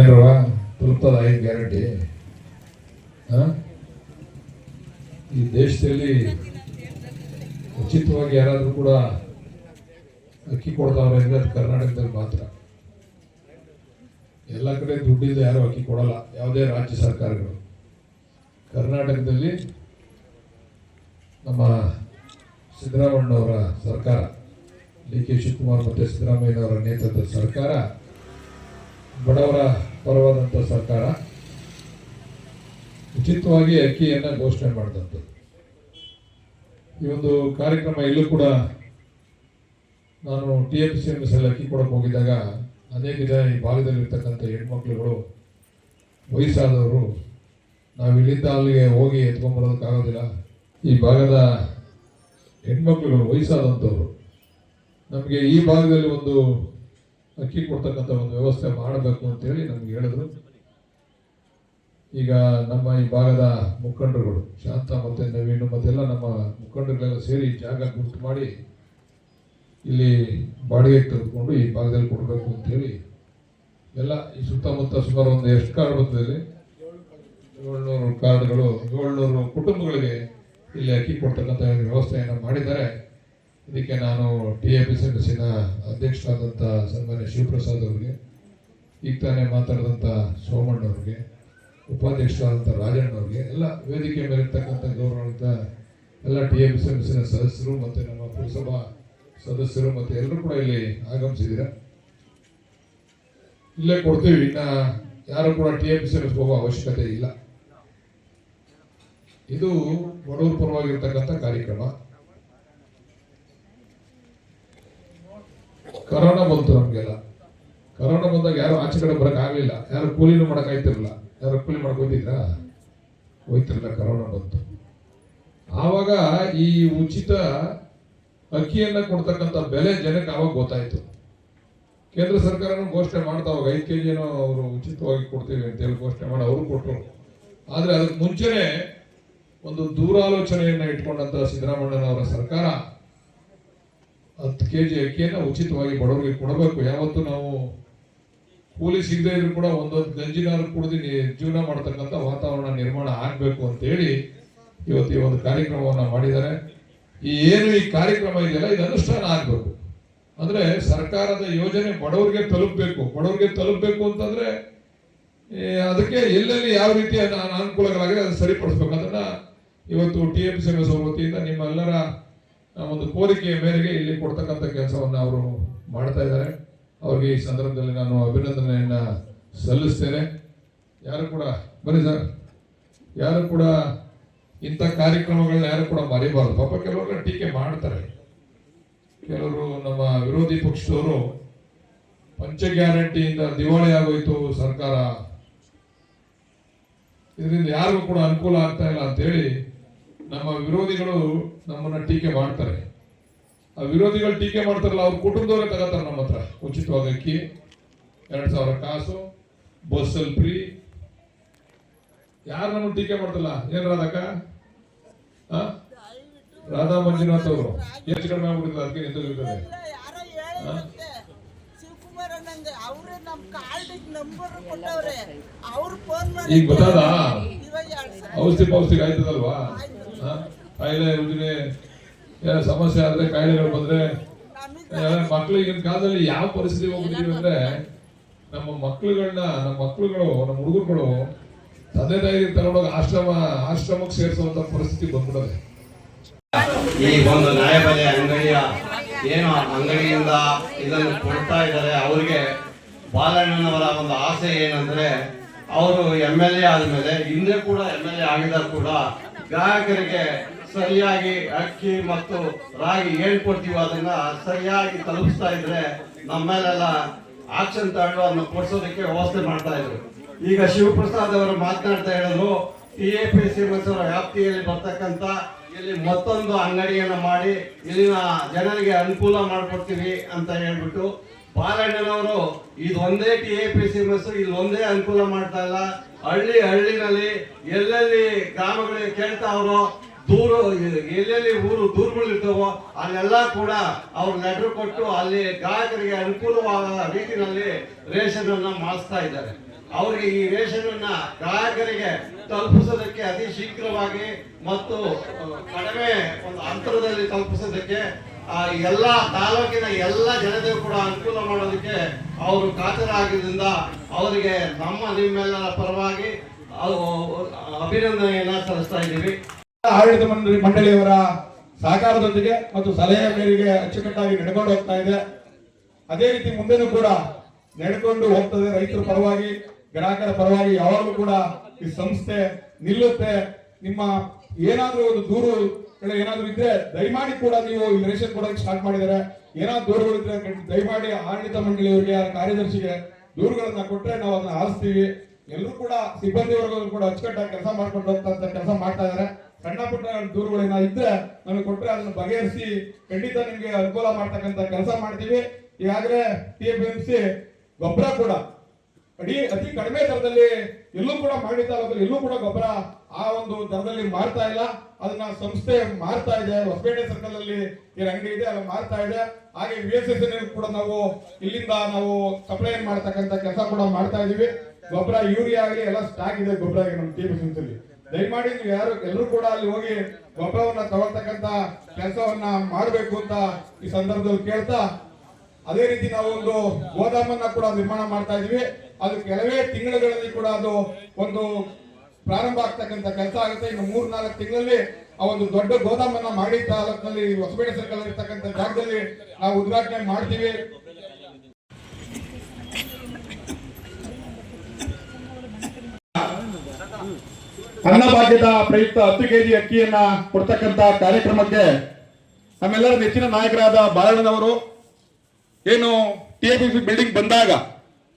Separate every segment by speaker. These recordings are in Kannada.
Speaker 1: ಏನ್ರವ ತಲುಪ್ತದ ಐದು ಗ್ಯಾರಂಟಿ. ಈ ದೇಶದಲ್ಲಿ ಉಚಿತವಾಗಿ ಯಾರಾದರೂ ಕೂಡ ಅಕ್ಕಿ ಕೊಡ್ತಾವ್ರೆ ಅಂದರೆ ಅದು ಕರ್ನಾಟಕದಲ್ಲಿ ಮಾತ್ರ. ಎಲ್ಲ ಕಡೆ ದುಡ್ಡಿಂದ ಯಾರು ಅಕ್ಕಿ ಕೊಡಲ್ಲ. ಯಾವುದೇ ರಾಜ್ಯ ಸರ್ಕಾರಗಳು. ಕರ್ನಾಟಕದಲ್ಲಿ ನಮ್ಮ ಸಿದ್ದರಾಮಣ್ಣವರ ಸರ್ಕಾರ, ಡಿ ಕೆ ಶಿವಕುಮಾರ್ ಮತ್ತು ಸಿದ್ದರಾಮಯ್ಯನವರ ನೇತೃತ್ವದ ಸರ್ಕಾರ ಬಡವರ ಪರವಾದಂಥ ಸರ್ಕಾರ ಉಚಿತವಾಗಿ ಅಕ್ಕಿಯನ್ನು ಘೋಷಣೆ ಮಾಡಿದಂಥದ್ದು ಈ ಒಂದು ಕಾರ್ಯಕ್ರಮ ಇಲ್ಲೂ ಕೂಡ ನಾನು ಟಿ ಎಂ ಸಿ ಎಂ ಅಕ್ಕಿ ಕೊಡಕ್ಕೆ ಹೋಗಿದ್ದಾಗ ಅನೇಕ ಜನ ಈ ಭಾಗದಲ್ಲಿರ್ತಕ್ಕಂಥ ಹೆಣ್ಮಕ್ಳುಗಳು ವಯಸ್ಸಾದವರು ನಾವು ಇಲ್ಲಿಂದ ಅಲ್ಲಿಗೆ ಹೋಗಿ ಎತ್ಕೊಂಡ್ಬರೋದಕ್ಕಾಗೋದಿಲ್ಲ ಈ ಭಾಗದ ಹೆಣ್ಮಕ್ಳುಗಳು ವಯಸ್ಸಾದಂಥವ್ರು ನಮಗೆ ಈ ಭಾಗದಲ್ಲಿ ಒಂದು ಅಕ್ಕಿ ಕೊಡ್ತಕ್ಕಂಥ ಒಂದು ವ್ಯವಸ್ಥೆ ಮಾಡಬೇಕು ಅಂತೇಳಿ ನಮ್ಗೆ ಹೇಳಿದ್ರು. ಈಗ ನಮ್ಮ ಈ ಭಾಗದ ಮುಖಂಡರುಗಳು, ಶಾಂತ ಮತ್ತು ನವೀನು ಮತ್ತೆಲ್ಲ ನಮ್ಮ ಮುಖಂಡರುಗಳೆಲ್ಲ ಸೇರಿ ಜಾಗ ಗುರುತು ಮಾಡಿ ಇಲ್ಲಿ ಬಾಡಿಗೆ ತೆಗೆದುಕೊಂಡು ಈ ಭಾಗದಲ್ಲಿ ಕೊಡಬೇಕು ಅಂತೇಳಿ ಎಲ್ಲ ಈ ಸುತ್ತಮುತ್ತ ಸುಮಾರು ಒಂದು ಎಷ್ಟು ಕಾರ್ಡ್ ಬಂದಿದೆ ಏಳ್ನೂರು ಕಾರ್ಡ್ಗಳು, ಏಳ್ನೂರು ಕುಟುಂಬಗಳಿಗೆ ಇಲ್ಲಿ ಅಕ್ಕಿ ಕೊಡ್ತಕ್ಕಂಥ ವ್ಯವಸ್ಥೆಯನ್ನು ಮಾಡಿದ್ದಾರೆ. ಇದಕ್ಕೆ ನಾನು ಟಿ ಎ ಪಿ ನ ಅಧ್ಯಕ್ಷರಾದಂಥ ಸನ್ಮಾನ್ಯ ಶಿವಪ್ರಸಾದ್ ಅವರಿಗೆ, ಈಗ ತಾನೇ ಮಾತಾಡಿದಂಥ ಸೋಮಣ್ಣ ಅವರಿಗೆ ಉಪಾಧ್ಯಕ್ಷರಾದಂಥ ರಾಜಣ್ಣ ಅವರಿಗೆ, ಎಲ್ಲ ವೇದಿಕೆ ಮೇಲೆ ಇರ್ತಕ್ಕಂಥ ಎಲ್ಲ ಟಿ ಎ ಪಿ ನ ಸದಸ್ಯರು ಮತ್ತು ನಮ್ಮ ಪುರಸಭಾ ಸದಸ್ಯರು ಮತ್ತು ಎಲ್ಲರೂ ಕೂಡ ಇಲ್ಲಿ ಆಗಮಿಸಿದ್ದೀರ? ಇಲ್ಲೇ ಕೊಡ್ತೀವಿ, ಇನ್ನು ಯಾರು ಕೂಡ ಟಿ ಎಂ ಸಿ ಹೋಗೋ ಅವಶ್ಯಕತೆ ಇಲ್ಲ. ಇದು ಬಡವರ ಪರವಾಗಿರ್ತಕ್ಕಂಥ ಕಾರ್ಯಕ್ರಮ. ಕರೋನಾ ಬಂತು ನಮಗೆಲ್ಲ. ಕರೋನಾ ಬಂದಾಗ ಯಾರು ಆಚೆ ಕಡೆ ಬರಕ್ ಆಗ್ಲಿಲ್ಲ. ಯಾರು ಕೂಲಿನೂ ಮಾಡಕ್ ಆಯ್ತಿರ್ಲಿಲ್ಲ. ಯಾರು ಕೂಲಿ ಮಾಡಕ್ ಹೋಗಿದ್ರಾ ಹೋಯ್ತಿರಲಿಲ್ಲ, ಕರೋನಾ ಬಂತು. ಆವಾಗ ಈ ಉಚಿತ ಅಕ್ಕಿಯನ್ನ ಕೊಡ್ತಕ್ಕಂಥ ಬೆಲೆ ಜನಕ್ಕೆ ಆವಾಗ ಗೊತ್ತಾಯ್ತು. ಕೇಂದ್ರ ಸರ್ಕಾರನೂ ಘೋಷಣೆ ಮಾಡ್ತಾ ಅವಾಗ ಐದು ಕೆ ಜಿನೂ ಅವರು ಉಚಿತವಾಗಿ ಕೊಡ್ತೀವಿ ಅಂತ ಹೇಳಿ ಘೋಷಣೆ ಮಾಡಿ ಅವರು ಕೊಟ್ಟರು ಆದರೆ ಅದಕ್ಕೆ ಮುಂಚೆನೆ ಒಂದು ದೂರಾಲೋಚನೆಯನ್ನ ಇಟ್ಕೊಂಡಂತ ಸಿದ್ದರಾಮಣ್ಣನವರ ಸರ್ಕಾರ ಹತ್ತು ಕೆ ಜಿ ಅಕ್ಕಿಯನ್ನು ಉಚಿತವಾಗಿ ಬಡವರಿಗೆ ಕೊಡಬೇಕು. ಯಾವತ್ತು ನಾವು ಕೂಲಿ ಸಿಗದೇ ಇದ್ರು ಕೂಡ ಒಂದೊಂದು ಗಂಜಿನಾರು ಕುಡಿದು ಜೀವನ ಮಾಡತಕ್ಕಂಥ ವಾತಾವರಣ ನಿರ್ಮಾಣ ಆಗಬೇಕು ಅಂತೇಳಿ ಇವತ್ತು ಈ ಒಂದು ಕಾರ್ಯಕ್ರಮವನ್ನು ಮಾಡಿದ್ದಾರೆ. ಈ ಏನು ಈ ಕಾರ್ಯಕ್ರಮ ಇದೆಯಲ್ಲ, ಇದು ಅನುಷ್ಠಾನ ಆಗಬೇಕು. ಅಂದ್ರೆ ಸರ್ಕಾರದ ಯೋಜನೆ ಬಡವರಿಗೆ ತಲುಪಬೇಕು. ಬಡವರಿಗೆ ತಲುಪಬೇಕು ಅಂತಂದ್ರೆ ಅದಕ್ಕೆ ಎಲ್ಲೆಲ್ಲಿ ಯಾವ ರೀತಿಯ ನಾನು ಅನಾನುಕೂಲಗಳಾಗಿದೆ ಅದನ್ನು ಸರಿಪಡಿಸ್ಬೇಕು. ಅದನ್ನ ಇವತ್ತು ಟಿ ಎಂ ಸಿ ವತಿಯಿಂದ ನಿಮ್ಮೆಲ್ಲರ ಒಂದು ಕೋರಿಕೆಯ ಮೇರೆಗೆ ಇಲ್ಲಿ ಕೊಡ್ತಕ್ಕಂಥ ಕೆಲಸವನ್ನು ಅವರು ಮಾಡ್ತಾ ಇದ್ದಾರೆ. ಅವ್ರಿಗೆ ಈ ಸಂದರ್ಭದಲ್ಲಿ ನಾನು ಅಭಿನಂದನೆಯನ್ನ ಸಲ್ಲಿಸ್ತೇನೆ. ಯಾರು ಕೂಡ, ಬನ್ನಿ ಸರ್. ಯಾರು ಕೂಡ ಇಂಥ ಕಾರ್ಯಕ್ರಮಗಳನ್ನ ಯಾರು ಕೂಡ ಮರಿಬಾರ್ದು. ಪಾಪ ಕೆಲವರು ಟೀಕೆ ಮಾಡ್ತಾರೆ. ಕೆಲವರು ನಮ್ಮ ವಿರೋಧಿ ಪಕ್ಷದವರು ಪಂಚ ಗ್ಯಾರಂಟಿಯಿಂದ ದಿವಾಳಿ ಆಗೋಯ್ತು ಸರ್ಕಾರ. ಇದರಿಂದ ಯಾರಿಗೂ ಕೂಡ ಅನುಕೂಲ ಆಗ್ತಾ ಇಲ್ಲ ಅಂತೇಳಿ ನಮ್ಮ ವಿರೋಧಿಗಳು ನಮ್ಮನ್ನ ಟೀಕೆ ಮಾಡ್ತಾರೆ. ಆ ವಿರೋಧಿಗಳು ಟೀಕೆ ಮಾಡ್ತಾರಲ್ಲ ಅವ್ರ ಕುಟುಂಬದವರೇ ತಗೋತಾರೆ ನಮ್ಮ ಹತ್ರ. ಉಚಿತವಾಗಿ ಅಕ್ಕಿ ಎರಡ್ ಸಾವಿರ ಕಾಸು ಬಸ್ಸಲ್ಲಿ ಫ್ರೀ. ಯಾರು ನಮ್ಮನ್ನು ಟೀಕೆ ಮಾಡ್ತಲ್ಲ ಏನ್ ರಾಧಕ್ಕ? ರಾಧಾ ಮಂಜುನಾಥ್ ಅವರು. ಹೆಚ್ಚು ಕಡಿಮೆ ಆಗ್ಬಿಟ್ಟಿಲ್ಲ ಅದಕ್ಕೆ ನಿಂತೋಗಿರ್ತದೆ
Speaker 2: ಇರ್ತದೆ
Speaker 1: ಈಗ ಗೊತ್ತಾದ? ಔಷಧಿ ಪೌಷ್ಟಿಕ ಆಯ್ತದಲ್ವಾ? ಕಾಯಿಲೆ ರುಜಿನೆ ಏನೋ ಸಮಸ್ಯೆ ಆದ್ರೆ ಕಾಯಿಲೆಗಳು ಬಂದ್ರೆ ಮಕ್ಕಳಿಗಿನ ಕಾಲದಲ್ಲಿ ಯಾವ ಪರಿಸ್ಥಿತಿ ಹೋಗ್ಬಿಟ್ಟಿದ್ದೀವಿ ಅಂದ್ರೆ ನಮ್ಮ ಮಕ್ಕಳುಗಳನ್ನ ನಮ್ಮ ಮಕ್ಕಳುಗಳು ನಮ್ಮ ಹುಡುಗರುಗಳು ತಂದೆ ತಾಯಿ ತಗೊಂಡೋಗಿ ಆಶ್ರಮ, ಆಶ್ರಮಕ್ಕೆ ಸೇರಿಸುವಂತ ಪರಿಸ್ಥಿತಿ ಬಂದ್ಬಿಡದೆ.
Speaker 3: ಈ ಒಂದು ನ್ಯಾಯಬೆಲೆ ಅಂಗಡಿಯ ಏನು ಅಂಗಡಿಯಿಂದ ಇದನ್ನು ಕೊಡ್ತಾ ಇದ್ದಾರೆ. ಅವರಿಗೆ ಬಾಲಣ್ಣನವರ ಒಂದು ಆಸೆ ಏನಂದ್ರೆ, ಅವರು ಎಂ ಎಲ್ ಎ ಆದ್ಮೇಲೆ, ಹಿಂದೆ ಕೂಡ ಎಂ ಎಲ್ ಎ ಆಗಿದಾಗ ಕೂಡ ಗ್ರಾಹಕರಿಗೆ ಸರಿಯಾಗಿ ಅಕ್ಕಿ ಮತ್ತು ರಾಗಿ ಹೇಳ್ಕೊಡ್ತೀವೋ ಕೊಡ್ತೀವೋ ಅದನ್ನ ಸರಿಯಾಗಿ ತಲುಪಿಸ್ತಾ ಇದ್ರೆ ನಮ್ಮೇಲೆಲ್ಲ ಆಕ್ಷನ್ ಅದನ್ನ ಕೊಡ್ಸೋದಕ್ಕೆ ವ್ಯವಸ್ಥೆ ಮಾಡ್ತಾ ಇದ್ರು. ಈಗ ಶಿವಪ್ರಸಾದ್ ಅವರು ಮಾತನಾಡ್ತಾ ಹೇಳಿದ್ರು ಟಿ ಎ ಪಿ ಸಿ ವ್ಯಾಪ್ತಿಯಲ್ಲಿ ಬರ್ತಕ್ಕಂತ ಇಲ್ಲಿ ಮತ್ತೊಂದು ಅಂಗಡಿಯನ್ನು ಮಾಡಿ ಇಲ್ಲಿನ ಜನರಿಗೆ ಅನುಕೂಲ ಮಾಡಿಕೊಡ್ತೀವಿ ಅಂತ ಹೇಳ್ಬಿಟ್ಟು ಬಾಲಣ್ಣನವರು ಇದು ಒಂದೇ ಎ ಪಿ ಸಿ ಬಸ್ ಇಲ್ಲಿ ಒಂದೇ ಅನುಕೂಲ ಮಾಡ್ತಾ ಇಲ್ಲ. ಹಳ್ಳಿ ಹಳ್ಳಿನಲ್ಲಿ ಎಲ್ಲೆಲ್ಲಿ ಗ್ರಾಮಗಳಿಗೆ ಕೇಳ್ತಾ ಅವರು, ದೂರ, ಎಲ್ಲೆಲ್ಲಿ ಊರು ದೂರಗಳು ಇರ್ತಾವೋ ಅಲ್ಲೆಲ್ಲ ಕೂಡ ಅವ್ರು ಲೆಟರ್ ಕೊಟ್ಟು ಅಲ್ಲಿ ಗ್ರಾಹಕರಿಗೆ ಅನುಕೂಲವಾದ ರೀತಿಯಲ್ಲಿ ರೇಷನ್ ಅನ್ನ ಮಾಡಿಸ್ತಾ ಇದ್ದಾರೆ. ಅವರಿಗೆ ಈ ರೇಷನ್ ಅನ್ನ ಗ್ರಾಹಕರಿಗೆ ತಲುಪಿಸೋದಕ್ಕೆ ಅತಿ ಶೀಘ್ರವಾಗಿ ಮತ್ತು ಕಡಿಮೆ ಒಂದು ಅಂತರದಲ್ಲಿ ತಲುಪಿಸೋದಕ್ಕೆ ಆ ಎಲ್ಲ ತಾಲೂಕಿನ ಎಲ್ಲ ಜನತೆಗೂ ಕೂಡ ಅನುಕೂಲ ಮಾಡೋದಕ್ಕೆ ಅವರು ಕಾತರಾಗಿದ್ದರಿಂದ ಅವರಿಗೆ ನಮ್ಮ ನಿಮ್ಮೆಲ್ಲರ ಪರವಾಗಿ ಅಭಿನಂದನೆಯನ್ನ ಸಲ್ಲಿಸ್ತಾ ಇದ್ದೀವಿ.
Speaker 4: ಆಡಳಿತ ಮಂಡಳಿ ಮಂಡಳಿಯವರ ಸಹಕಾರದೊಂದಿಗೆ ಮತ್ತು ಸಲಹೆ ಮೇರೆಗೆ ಅಚ್ಚುಕಟ್ಟಾಗಿ ನಡ್ಕೊಂಡು ಹೋಗ್ತಾ ಇದೆ. ಅದೇ ರೀತಿ ಮುಂದೆನೂ ಕೂಡ ನಡ್ಕೊಂಡು ಹೋಗ್ತದೆ ರೈತರ ಪರವಾಗಿ, ಗ್ರಾಹಕರ ಪರವಾಗಿ ಯಾವಾಗಲೂ ಕೂಡ ಈ ಸಂಸ್ಥೆ ನಿಲ್ಲುತ್ತೆ. ನಿಮ್ಮ ಏನಾದ್ರೂ ಒಂದು ದೂರು ಏನಾದ್ರೂ ಇದ್ರೆ ದಯಮಾಡಿ ಕೂಡ ನೀವು ರೇಷನ್ ಕೊಡೋಕೆ ಸ್ಟಾರ್ಟ್ ಮಾಡಿದರೆ ಏನಾದ್ರು ದೂರುಗಳು ಇದ್ರೆ ದಯಮಾಡಿ ಆಡಳಿತ ಮಂಡಳಿಯವರಿಗೆ ಆ ಕಾರ್ಯದರ್ಶಿಗೆ ದೂರುಗಳನ್ನ ಕೊಟ್ರೆ ನಾವು ಅದನ್ನ ಆರಿಸ್ತೀವಿ. ಎಲ್ಲರೂ ಕೂಡ ಸಿಬ್ಬಂದಿ ವರ್ಗದಲ್ಲಿ ಕೂಡ ಅಚ್ಚುಕಟ್ಟಾಗಿ ಕೆಲಸ ಮಾಡ್ಕೊಂಡು ಹೋಗ್ತಾ ಕೆಲಸ ಮಾಡ್ತಾ ಇದ್ದಾರೆ. ಸಣ್ಣ ಪುಟ್ಟ ದೂರುಗಳೇನ ಇದ್ರೆ ನಮಗೆ ಕೊಟ್ರೆ ಅದನ್ನ ಬಗೆಹರಿಸಿ ಖಂಡಿತ ನಿಮ್ಗೆ ಅನುಕೂಲ ಮಾಡ್ತಕ್ಕಂತ ಕೆಲಸ ಮಾಡ್ತೀವಿ. ಈಗಾಗಲೇ ಟಿ ಎಂ ಸಿ ಗೊಬ್ಬರ ಕೂಡ ಅಡಿ, ಅತಿ ಕಡಿಮೆ ದರದಲ್ಲಿ ಎಲ್ಲೂ ಕೂಡ ಮಾಡಿ ತಾಲೂಕಲ್ಲಿ ಎಲ್ಲೂ ಕೂಡ ಗೊಬ್ಬರ ಆ ಒಂದು ದರದಲ್ಲಿ ಮಾರ್ತಾ ಇಲ್ಲ. ಅದನ್ನ ಸಂಸ್ಥೆ ಮಾರ್ತಾ ಇದೆ. ಹೊಸಪೇಟೆ ಸರ್ಕಲ್ ಅಲ್ಲಿ ಏನ್ ಅಂಗಡಿ ಇದೆ ಅಲ್ಲಿ ಮಾರ್ತಾ ಇದೆ. ಹಾಗೆ ವಿ ಎಸ್ ಎಸ್ ಕೂಡ ನಾವು ಇಲ್ಲಿಂದ ನಾವು ಸಪ್ಲೈ ಮಾಡ್ತಕ್ಕಂಥ ಕೆಲಸ ಕೂಡ ಮಾಡ್ತಾ ಇದೀವಿ. ಗೊಬ್ಬರ ಯೂರಿಯಾ ಆಗಲಿ ಎಲ್ಲ ಸ್ಟಾಕ್ ಇದೆ ಗೊಬ್ಬರ ನಮ್ಮ ಟಿ ಅಲ್ಲಿ. ದಯಮಾಡಿ ನೀವು ಯಾರು ಎಲ್ಲರೂ ಕೂಡ ಅಲ್ಲಿ ಹೋಗಿ ಗೊಬ್ಬರವನ್ನ ತಗೊಳ್ತಕ್ಕಂತ ಕೆಲಸವನ್ನ ಮಾಡಬೇಕು ಅಂತ ಈ ಸಂದರ್ಭದಲ್ಲಿ ಕೇಳ್ತಾ, ಅದೇ ರೀತಿ ನಾವು ಒಂದು ಗೋದಾಮನ್ನ ಕೂಡ ನಿರ್ಮಾಣ ಮಾಡ್ತಾ ಇದೀವಿ. ಅದು ಕೆಲವೇ ತಿಂಗಳುಗಳಲ್ಲಿ ಕೂಡ ಅದು ಒಂದು ಪ್ರಾರಂಭ ಆಗ್ತಕ್ಕಂಥ ಕೆಲಸ ಆಗುತ್ತೆ. ಇನ್ನು ಮೂರ್ ನಾಲ್ಕು ತಿಂಗಳಲ್ಲಿ ಆ ಒಂದು ದೊಡ್ಡ ಗೋದಾಮನ್ನ ಮಾಡಿ ತಾಲೂಕಿನಲ್ಲಿ ಹೊಸಪೇಟೆ ಸರ್ಕಲ್ ಇರ್ತಕ್ಕಂಥ ಜಾಗದಲ್ಲಿ ನಾವು ಉದ್ಘಾಟನೆ ಮಾಡ್ತೀವಿ. ಅನ್ನಭಾಗ್ಯದ ಪ್ರಯುಕ್ತ ಹತ್ತು ಕೆಜಿ ಅಕ್ಕಿಯನ್ನ ಕೊಡ್ತಕ್ಕಂತ ಕಾರ್ಯಕ್ರಮಕ್ಕೆ ನಮ್ಮೆಲ್ಲರ ನೆಚ್ಚಿನ ನಾಯಕರಾದ ಬಾಳಣ್ಣನವರು ಏನು ಟಿಎಪಿಸಿ ಬಿಲ್ಡಿಂಗ್ ಬಂದಾಗ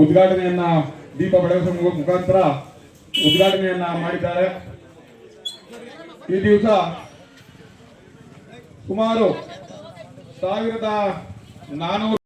Speaker 4: ಉದ್ಘಾಟನೆಯನ್ನ ದೀಪ ಬೆಳಗಿಸುವ ಮುಖಾಂತರ ಉದ್ಘಾಟನೆಯನ್ನ ಮಾಡಿದ್ದಾರೆ. ಈ ದಿವಸ ಸುಮಾರು ಸಾವಿರದ ನಾನೂರು